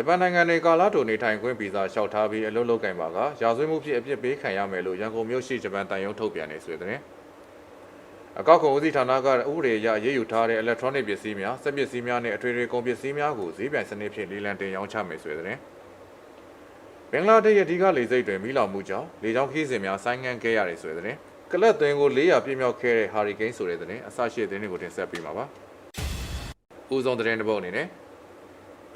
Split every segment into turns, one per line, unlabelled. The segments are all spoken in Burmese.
ဂျပန်နိုင်ငံနေကာလာတိုနေထိုင်ခွင့်ဗီဇာလျှောက်ထားပြီးအလုပ်လုပ်ကင်ပါကရာဇဝတ်မှုဖြစ်အပြစ်ပေးခံရမယ်လို့ရန်ကုန်မြို့ရှိဂျပန်တန်ယုံထုတ်ပြန်နေဆိုတဲ့အကောက်ခွန်ဦးစီးဌာနကဥပဒေအရရေးယူထားတဲ့ electronic ပစ္စည်းများစက်ပစ္စည်းများနဲ့အထွေထွေကုန်ပစ္စည်းများကိုဈေးပြိုင်စနစ်ဖြင့်လေလံတင်ရောင်းချမယ်ဆိုတဲ့ဘင်္ဂလားဒေ့ရှ်ရဲ့အဓိကလေဆိပ်တွင်မိလောင်မှုကြောင့်လေကြောင်းခီးစဉ်များဆိုင်းငံ့ခဲ့ရတယ်ဆိုတဲ့ကလပ်သွင်းကို400ပြည့်မြောက်ခဲ့တဲ့ဟာရီကိန်းဆိုတဲ့တဲ့အဆရှိတဲ့သတင်းတွေကိုတင်ဆက်ပေးမှာပါ။ဦးဆုံးသတင်းတစ်ပုဒ်အနေနဲ့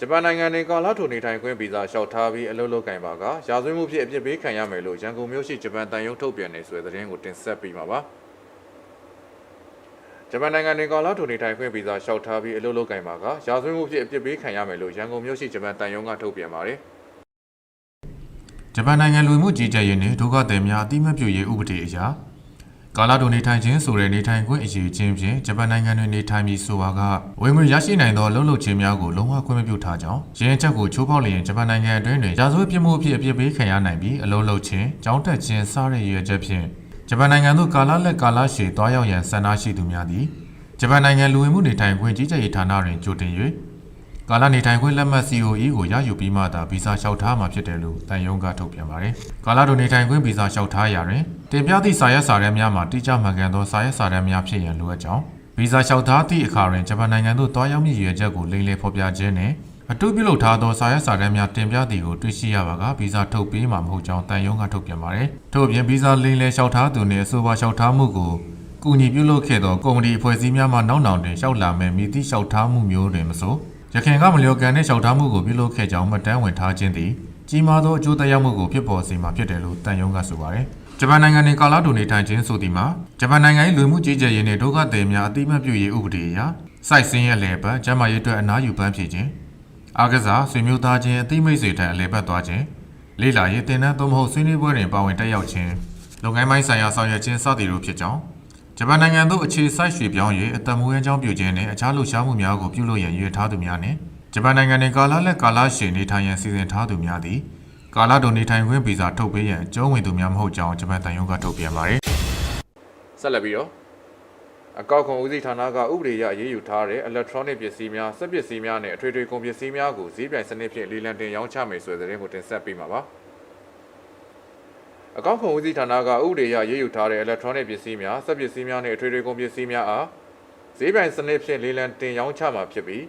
ဂျပန်နိုင်ငံနေကာလာထိုနေထိုင်ခွင့်ဗီဇာလျှောက်ထားပြီးအလုပ်လုပ်ကင်ပါကရာဇဝတ်မှုဖြစ်အပြစ်ပေးခံရမယ်လို့ရန်ကုန်မြို့ရှိဂျပန်တန်ယုံထုတ်ပြန်နေဆိုတဲ့သတင်းကိုတင်ဆက်ပေးမှာပါ။ဂျပန်နိုင်ငံနေကာလာထိုနေထိုင်ခွင့်ဗီဇာလျှောက်ထားပြီးအလုပ်လုပ်ကင်ပါကရာဇဝတ်မှုဖြစ်အပြစ်ပေးခံရမယ်လို့ရန်ကုန်မြို့ရှိဂျပန်တန်ယုံကထုတ်ပြန်ပါတယ်။
ဂျပန်နိုင်ငံလူမှုကြီးကြပ်ရေးနှင့်ဒုက္ခသည်များအတိမတ်ပြုရေးဥပဒေအရ ကာလာတိုနေထိုင်ခြင်းဆိုတဲ့နေထိုင်ခွင့်အရေးချင်းဖြင့်ဂျပန်နိုင်ငံတွင်နေထိုင်ပြီးဆိုပါကဝင်ငွေရရှိနိုင်သောလုံလုံချင်းများကိုလုံးဝခွင့်မပြုထားကြောင်းရင်းချက်ကိုချိုးဖောက်လျင်ဂျပန်နိုင်ငံအတွင်းတွင်ရာဇဝတ်ပြစ်မှုအဖြစ်အပြစ်ပေးခံရနိုင်ပြီးအလုံးလုံးချင်းကြောင်းတက်ခြင်းစတဲ့ရည်ရွယ်ချက်ဖြင့်ဂျပန်နိုင်ငံသို့ကာလာလက်ကာလာရှည်တွားရောက်ရန်ဆန္ဒရှိသူများသည်ဂျပန်နိုင်ငံလူဝင်မှုနေထိုင်ခွင့်ကြီးကြပ်ရေးဌာနတွင်ကြိုတင်၍ ကာလနေထိုင်ခွင့်လက်မှတ် COE ကိုရယူပြီးမှသာဗီဇာလျှောက်ထားမှာဖြစ်တယ်လို့တန်ယုံကထုတ်ပြန်ပါတယ်။ကာလတိုနေထိုင်ခွင့်ဗီဇာလျှောက်ထားရာတွင်တင်ပြသည့်စာရွက်စာတမ်းများမှာတိကျမှန်ကန်သောစာရွက်စာတမ်းများဖြစ်ရန်လိုအပ်ကြောင်းဗီဇာလျှောက်ထားသည့်အခါတွင်ဂျပန်နိုင်ငံသို့တွားရောက်မည့်ရည်ရွယ်ချက်ကိုလိမ်လည်ဖော်ပြခြင်းနှင့်အတူပြုလုပ်ထားသောစာရွက်စာတမ်းများတင်ပြသည်ကိုတွေ့ရှိရပါကဗီဇာထုတ်ပေးမှာမဟုတ်ကြောင်းတန်ယုံကထုတ်ပြန်ပါတယ်။ထို့အပြင်ဗီဇာလိမ်လည်လျှောက်ထားသူနှင့်အဆိုပါလျှောက်ထားမှုကိုကူညီပြုလုပ်ခဲ့သောကုမ္ပဏီအဖွဲ့အစည်းများမှနောက်နောင်တွင်လျှောက်လာမယ်မိသည့်လျှောက်ထားမှုမျိုးတွင်မဆို ရခိုင်ကမလျော်ကန်တဲ့လျှောက်ထားမှုကိုပြုလုပ်ခဲ့ကြောင်းမှတ်တမ်းဝင်ထားခြင်းသည်ကြီးမားသောအကျိုးသက်ရောက်မှုကိုဖြစ်ပေါ်စေမှာဖြစ်တယ်လို့တန်ယုံကဆိုပါတယ်။ဂျပန်နိုင်ငံတွင်ကာလာတိုနေထိုင်ခြင်းဆိုသည်မှာဂျပန်နိုင်ငံ၏လူမှုကြီးကြပ်ရေးနှင့်ဒုက္ခသည်များအတိအမှတ်ပြုရေးဥပဒေအရစိုက်စင်းရဲ့လေပတ်ကျန်းမာရေးအတွက်အနားယူပန်းဖြည့်ခြင်းအားကစားဆွေမျိုးသားချင်းအသိမိတ်ဆွေထံအလဲပတ်သွားခြင်းလေ့လာရေးတင်နန်းသို့မဟုတ်ဆွေးနွေးပွဲတွင်ပါဝင်တက်ရောက်ခြင်းလုပ်ငန်းပိုင်းဆိုင်ရာဆောင်ရွက်ခြင်းစသည်တို့ဖြစ်ကြောင်း ဂျပန်နိုင်ငံသို့အခြေစိုက်ရွှေ့ပြောင်း၍အသက်မွေးအကြောင်းပြုခြင်းနှင့်အခြားလှုပ်ရှားမှုများကိုပြုလုပ်ရန်ရည်ရွယ်ထားသူများနှင့်ဂျပန်နိုင်ငံတွင်ကာလလက်ကာလရှည်နေထိုင်ရန်စီစဉ်ထားသူများသည်ကာလတုန်နေထိုင်ခွင့်ဗီဇာထုတ်ပေးရန်အကျုံးဝင်သူများမဟုတ်ကြောင်းဂျပန်တန်ရုံးကထုတ်ပြန်ပါသည်။
ဆက်လက်ပြီးတော့အကောက်ခွန်ဦးစီးဌာနကဥပဒေအရအရေးယူထားတဲ့ electronic ပစ္စည်းများစက်ပစ္စည်းများနဲ့အထွေထွေကုန်ပစ္စည်းများကိုဈေးပြိုင်စနစ်ဖြင့်လေလံတင်ရောင်းချမယ်ဆိုတဲ့သတင်းကိုတင်ဆက်ပေးမှာပါ။ အကောက်ခွန်ဦးစီးဌာနကဥပဒေအရအရေးယူထားတဲ့ electronic ပစ္စည်းများစက်ပစ္စည်းများနဲ့အထွေထွေကုန်ပစ္စည်းများအားဈေးပြိုင်စနစ်ဖြင့်လေလံတင်ရောင်းချမှာဖြစ်ပြီး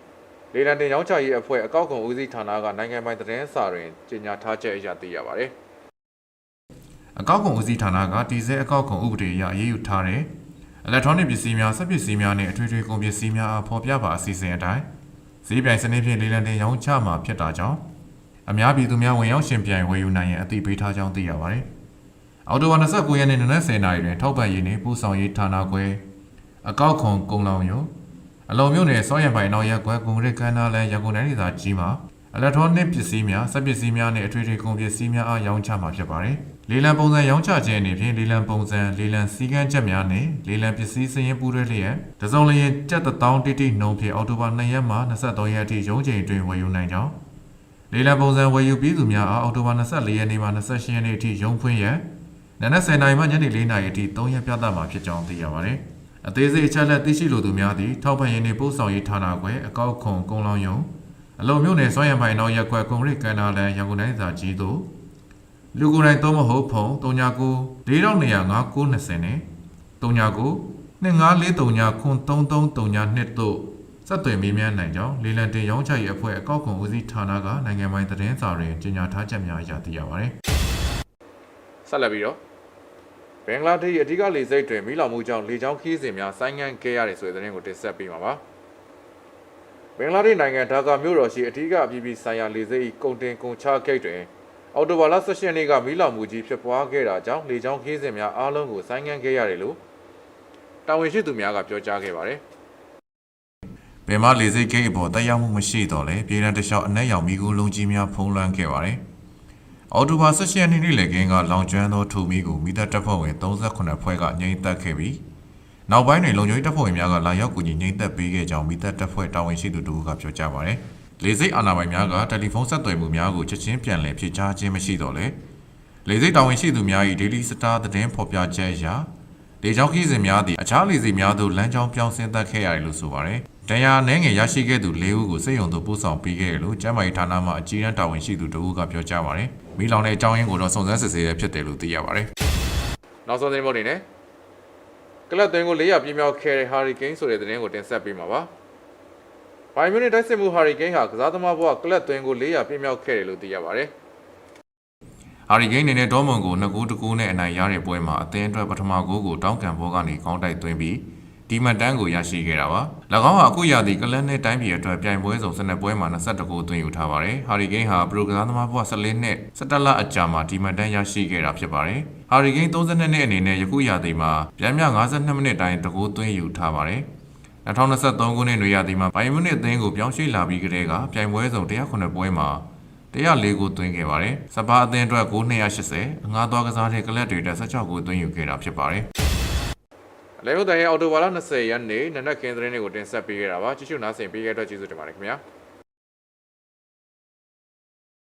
လေလံတင်ရောင်းချရေးအဖွဲ့အကောက်ခွန်ဦးစီးဌာနကနိုင်ငံပိုင်သတင်းစာတွင်ကြေညာထားချက်အရသိရပါတယ်
အကောက်ခွန်ဦးစီးဌာနကတည်ဆဲအကောက်ခွန်ဥပဒေအရအရေးယူထားတဲ့ electronic ပစ္စည်းများစက်ပစ္စည်းများနှင့်အထွေထွေကုန်ပစ္စည်းများအားဖော်ပြပါအစီအစဉ်အတိုင်းဈေးပြိုင်စနစ်ဖြင့်လေလံတင်ရောင်းချမှာဖြစ်တာကြောင့်အများပြည်သူများဝင်ရောက်ရှင်ပြိုင်ဝယ်ယူနိုင်ရန်အသိပေးထားကြောင်းသိရပါတယ်။ အော်တိုဝါ29ရက်နေ့နနက်10:00နာရီတွင်ထောက်ပံ့ရေးနှင့်ပူးဆောင်ရေးဌာနခွဲအကောက်ခွန်ကုံလောင်ယုံအလုံမြို့နယ်စောရံပိုင်နောက်ရက်ကွယ်ကွန်ကရစ်ကမ်းနားလန်ရန်ကုန်တိုင်းဒေသကြီးမှာ electronic ပစ္စည်းများစက်ပစ္စည်းများနှင့်အထွေထွေကုန်ပစ္စည်းများအားရောင်းချမှာဖြစ်ပါတယ်။လေလံပုံစံရောင်းချခြင်းအနေဖြင့်လေလံပုံစံလေလံစည်းကမ်းချက်များနှင့်လေလံပစ္စည်းစည်ရင်းပူးတွဲလျက်တစုံလျင်ကျပ်1000တိတိနှုန်းဖြင့်အောက်တိုဘာ2ရက်မှ23ရက်အထိရုံးချိန်တွင်ဝယ်ယူနိုင်ကြောင်းလေလံပုံစံဝယ်ယူပြီးသူများအားအောက်တိုဘာ24ရက်နေ့မှ28ရက်နေ့အထိရုံးဖွင့်ရန် နနက်10:00နာရီမှညနေ4:00နာရီအထိ3ရက်ပြသမှာဖြစ်ကြောင်းသိရပါတယ်။အသေးစိတ်အချက်အလက်သိရှိလိုသူများသည်ထောက်ပံ့ရေးနှင့်ပို့ဆောင်ရေးဌာနခွဲအကောက်ခွန်ကုန်းလောင်းယုံအလုံမြို့နယ်စွမ်းရံပိုင်နောက်ရက်ကွယ်ကွန်ကရစ်ကန်နာလန်ရန်ကုန်တိုင်းစာကြီးတို့လူကိုယ်တိုင်သုံးမဟုတ်ဖုံ39 425990နဲ့39 2943ခွန်3339တို့ဆက်သွယ်မေးမြန်းနိုင်ကြောင်းလေလံတင်ရောင်းချရေးအဖွဲ့အကောက်ခွန်ဦးစီးဌာနကနိုင်ငံပိုင်သတင်းစာတွင်ကြေညာထားချက်များအရသိရပါသည်
ဆက်လက်ပြီးတော့ ဘင်္ဂလားဒေ့ရှ်အဓိကလေဆိပ်တွင်မိလောင်မှုကြောင့်လေကြောင်းခီးစဉ်များဆိုင်းငံ့ခဲ့ရတယ်ဆိုတဲ့သတင်းကိုတင်ဆက်ပေးမှာပါဘင်္ဂလားဒေ့ရှ်နိုင်ငံဒါကာမြို့တော်ရှိအဓိကအပြည်ပြည်ဆိုင်ရာလေဆိပ်၏ကုန်တင်ကုန်ချဂိတ်တွင်အော်တိုဘာလ16ရက်နေ့ကမိလောင်မှုကြီးဖြစ်ပွားခဲ့တာကြောင့်လေကြောင်းခီးစဉ်များအားလုံးကိုဆိုင်းငံ့ခဲ့ရတယ်လို့တာဝန်ရှိသူများကပြောကြားခဲ့ပါတယ်
ပင်မလေစိတ်ဂိတ်အပေါ်တက်ရောက်မှုမရှိတော့လဲပြည်ရန်တလျှောက်အနက်ရောင်မိကူလုံးကြီးများဖုံးလွှမ်းခဲ့ပါတယ်။ အော်တိုဘာ16ရက်နေ့နေ့လည်ခင်းကလောင်ကျွမ်းသောထူမီကိုမိသက်တပ်ဖွဲ့ဝင်38ဖွဲ့ကငြိမ်းသက်ခဲ့ပြီးနောက်ပိုင်းတွင်လုံခြုံရေးတပ်ဖွဲ့ဝင်များကလာရောက်ကူညီငြိမ်းသက်ပေးခဲ့ကြောင်းမိသက်တပ်ဖွဲ့တာဝန်ရှိသူတို့ကပြောကြားပါတယ်။လေစိတ်အာဏာပိုင်များကတယ်လီဖုန်းဆက်သွယ်မှုများကိုချက်ချင်းပြန်လည်ဖြေကြားခြင်းမရှိတော့လဲလေစိတ်တာဝန်ရှိသူများ၏ Daily Star သတင်းဖော်ပြချက်အရလေကြောင်းခီးစဉ်များသည့်အခြားလေစီများသို့လမ်းကြောင်းပြောင်းဆင်းသက်ခဲ့ရတယ်လို့ဆိုပါတယ်။တရားနှဲငယ်ရရှိခဲ့သူ၄ဦးကိုစိတ်ယုံသို့ပို့ဆောင်ပေးခဲ့တယ်လို့ကျန်းမာရေးဌာနမှအကြီးအကဲတာဝန်ရှိသူတဦးကပြောကြားပါတယ်။ မိလောင်တဲ့အကြောင်းရင်းကိုတော့စုံစမ်းစစ်ဆေးရဖြစ်တယ်လို့သိရပါတယ်။
နောက်ဆုံးသတင်းပေါ်နေနဲ့ကလပ်သွင်းကို400ပြင်းမြောက်ခဲ့တဲ့ Hurricane ဆိုတဲ့သတင်းကိုတင်ဆက်ပေးမှာပါ။ဘိုင်မြူနစ်တိုက်စစ်မှု Hurricane ဟာကစားသမားဘဝကလပ်သွင်းကို400ပြင်းမြောက်ခဲ့တယ်လို့သိရပါတယ်။
ဟာရီကိန်းအနေနဲ့ဒေါ်မွန်ကို2ဂိုးတကူနဲ့အနိုင်ရတဲ့ပွဲမှာအသင်းအတွက်ပထမဂိုးကိုတောင်းကန်ဘောကနေကောင်းတိုက်သွင်းပြီး ဒီမတ်တန်းကိုရရှိခဲ့တာပါ။၎င်းဟာအခုရာသီကလန်နဲ့တိုင်းပြည်အတွက်ပြိုင်ပွဲစုံ12ပွဲမှာ22ဂိုးသွင်းယူထားပါတယ်။ဟာရီကိန်းဟာပရိုကစားသမားဘဝ14နှစ်17လအကြာမှာဒီမတ်တန်းရရှိခဲ့တာဖြစ်ပါတယ်။ဟာရီကိန်း32နှစ်အနေနဲ့ယခုရာသီမှာပြန်မြ52မိနစ်တိုင်းတကူသွင်းယူထားပါတယ်။2023ခုနှစ်နွေရာသီမှာဘိုင်ယန်မြူနစ်အသင်းကိုပြောင်းရွှေ့လာပြီးကတည်းကပြိုင်ပွဲစုံ109ပွဲမှာ104ကိုသွင်းခဲ့ပါတယ်။စပါအသင်းအတွက်980အငှားသွားကစားတဲ့ကလပ်တွေတက်16ကိုသွင်းယူခဲ့တာဖြစ်ပါတယ်
အလဲဟုတ်တဲ့အော်တိုဘာလ20ရက်နေ့နနက်ခင်းသတင်းတွေကိုတင်ဆက်ပေးခဲ့တာပါကြည့်ရှုနားဆင်ပေးခဲ့တဲ့အတွက်ကျေးဇူးတင်ပါတယ်ခင်ဗျာ။